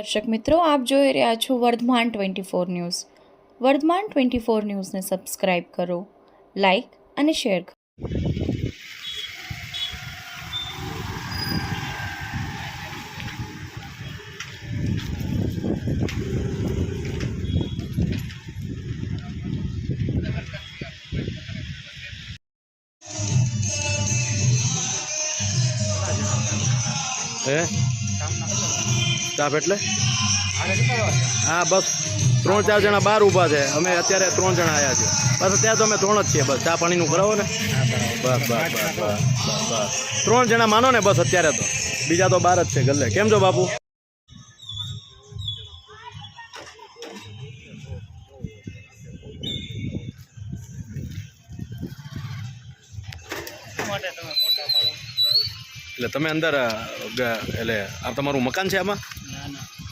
દર્શક મિત્રો, આપ જોઈ રહ્યા છો Vardhman twenty four news. Vardhman twenty four ન્યૂઝને સબસ્ક્રાઇબ કરો, લાઇક અને શેર કરો. હે? સ્ટાફ એટલે? હા, બસ. ત્રણ ચાર જણા બહાર ઊભા છે. અમે અત્યારે ત્રણ જણા આવ્યા છીએ. બસ અત્યારે તો અમે ત્રણ જ છીએ. બસ, ચા પાણીનું કરાવો ને. બસ બસ બસ બસ બસ. ત્રણ જણા માનો ને બસ અત્યારે તો. બીજા તો બહાર જ છે ગલ્લે. કેમ છો, બાપુ? એટલે તમે અંદર એટલે આ તમારું મકાન છે આમાં?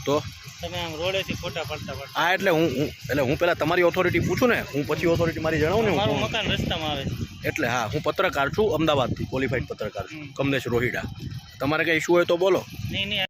તો? તમે આમ રોડેથી ફોટા પડતા પડતા. હા એટલે હું એટલે હું પહેલાં તમારી ઓથોરિટી પૂછું ને હું પછી ઓથોરિટી મારી જણાવું ને મારું. મકાન રસ્તામાં આવે છે. એટલે હા હું પત્રકાર છું અમદાવાદથી ક્વોલિફાઈડ પત્રકાર છું કમલેશ રોહિડા. તમારે કંઈ ઇશ્યુ હોય તો બોલો. નહીં નહીં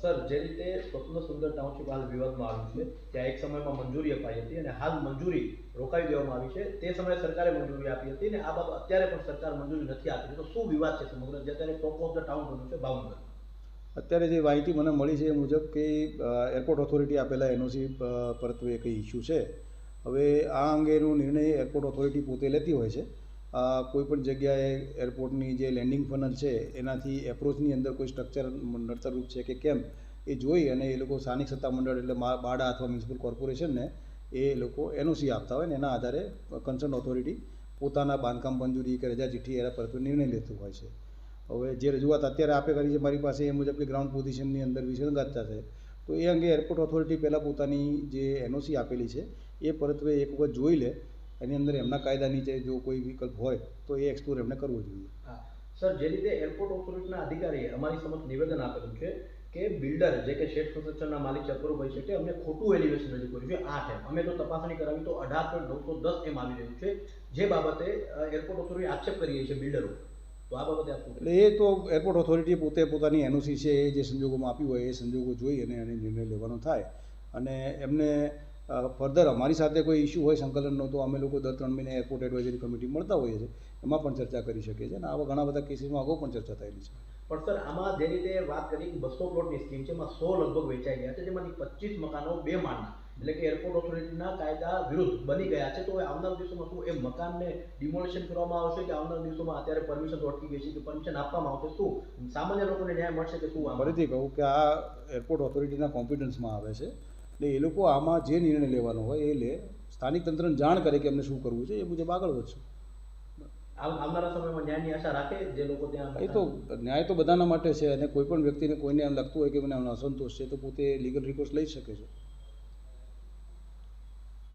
સર જે રીતે સ્વપ્ન સુંદર ટાઉનશીપ હાલ વિવાદમાં આવ્યું છે, ત્યાં એક સમયમાં મંજૂરી અપાઈ હતી અને હાલ મંજૂરી રોકાવી દેવામાં આવી છે. તે સમયે સરકારે મંજૂરી આપી હતી અને આ બાબત અત્યારે પણ સરકાર મંજૂરી નથી આપી તો શું વિવાદ છે સમગ્ર? જે અત્યારે ટોપ ઓફ ધ ટાઉન બન્યું છે, ભાવનગર. અત્યારે જે માહિતી મને મળી છે એ મુજબ કે એરપોર્ટ ઓથોરિટી આપેલા એનઓસી પરત્વે કંઈ ઇસ્યુ છે. હવે આ અંગેનો નિર્ણય એરપોર્ટ ઓથોરિટી પોતે લેતી હોય છે. અ, કોઈ જગ્યાએ એરપોર્ટની જે લેન્ડિંગ ફનલ છે એનાથી એપ્રોચની અંદર કોઈ સ્ટ્રક્ચર નડતરરૂપ છે કે કેમ એ જોઈ અને એ લોકો સ્થાનિક સત્તામંડળ એટલે બાડા અથવા મ્યુનિસિપલ કોર્પોરેશનને એ લોકો એનઓસી આપતા હોય ને એના આધારે કન્સર્ન ઓથોરિટી પોતાના બાંધકામ મંજૂરી કે રજા ચિઠ્ઠી એના પરત્વે નિર્ણય લેતું હોય છે. હવે જે રજૂઆત અત્યારે આપે કરી છે મારી પાસે એ મુજબ કે ગ્રાઉન્ડ પોઝિશનની અંદર વિસંગતતા છે તો એ અંગે એરપોર્ટ ઓથોરિટી પહેલાં પોતાની જે એનઓસી આપેલી છે એ પરત્વે એક વખત જોઈ લે એની અંદર એમના કાયદા નીચે જો કોઈ વિકલ્પ હોય તો એ એક્સપ્લોર એમને કરવો જોઈએ. હા. સર જે રીતે એરપોર્ટ ઓથોરિટીના અધિકારીએ અમારી સમક્ષ નિવેદન આપેલું છે કે બિલ્ડર જે કે શેઠ કન્સ્ટ્રક્શનના માલિક ચક્રુભાઈ છે કે અમને ખોટું એલિવેશન રજૂ કર્યું છે આઠ એમ. અમે તો તપાસણી કરાવી તો અઢાર પોઈન્ટ નવસો દસ એમ આવી રહ્યું છે. જે બાબતે એરપોર્ટ ઓથોરિટી આક્ષેપ કરીએ છીએ બિલ્ડરો તો આ બાબતે? એટલે એ તો એરપોર્ટ ઓથોરિટી પોતે પોતાની એનઓસી છે એ જે સંજોગોમાં આપ્યું હોય એ સંજોગો જોઈ અને એને નિર્ણય લેવાનો થાય. અને એમને ફર્ધર અમારી સાથે કોઈ ઇસ્યુ હોય સંકલનનો તો અમે લોકો દર ત્રણ મહિને એરપોર્ટ એડવાઇઝરી કમિટી મળતા હોઈએ છીએ. એમાં પણ ચર્ચા કરી શકીએ છીએ અને આવા ઘણા બધા કેસીસમાં અગાઉ પણ ચર્ચા થયેલી છે. પણ સર આમાં જે રીતે વાત કરી બસો પ્લોટની સ્કીમ છે એમાં સો લગભગ વેચાઈ ગયા છે જેમાંથી પચીસ મકાનો બે માળના એટલે કે એરપોર્ટ ઓથોરિટીના કાયદા વિરુદ્ધ બની ગયા છે. તો હવે આવનાર દિવસોમાં શું એ મકાનને ડિમોલિશન કરવામાં આવશે કે આવનાર દિવસોમાં અત્યારે પરમિશન તો અટકી ગઈ છે કે પરમિશન આપવામાં આવશે? શું સામાન્ય લોકોને ન્યાય મળશે કે શું? ફરીથી કહું કે આ એરપોર્ટ ઓથોરિટીના કોમ્પિટન્સમાં આવે છે. એટલે એ લોકો આમાં જે નિર્ણય લેવાનો હોય એ લે. સ્થાનિક તંત્રને જાણ કરે કે અમને શું કરવું છે એ મુજબ આગળ વધશું. આવ- આવનારા સમયમાં ન્યાયની આશા રાખે જે લોકો ત્યાં એ તો ન્યાય તો બધાના માટે છે અને કોઈ પણ વ્યક્તિને કોઈને એમ લાગતું હોય કે મને અસંતોષ છે તો પોતે લીગલ રિકોર્સ લઈ શકે છે.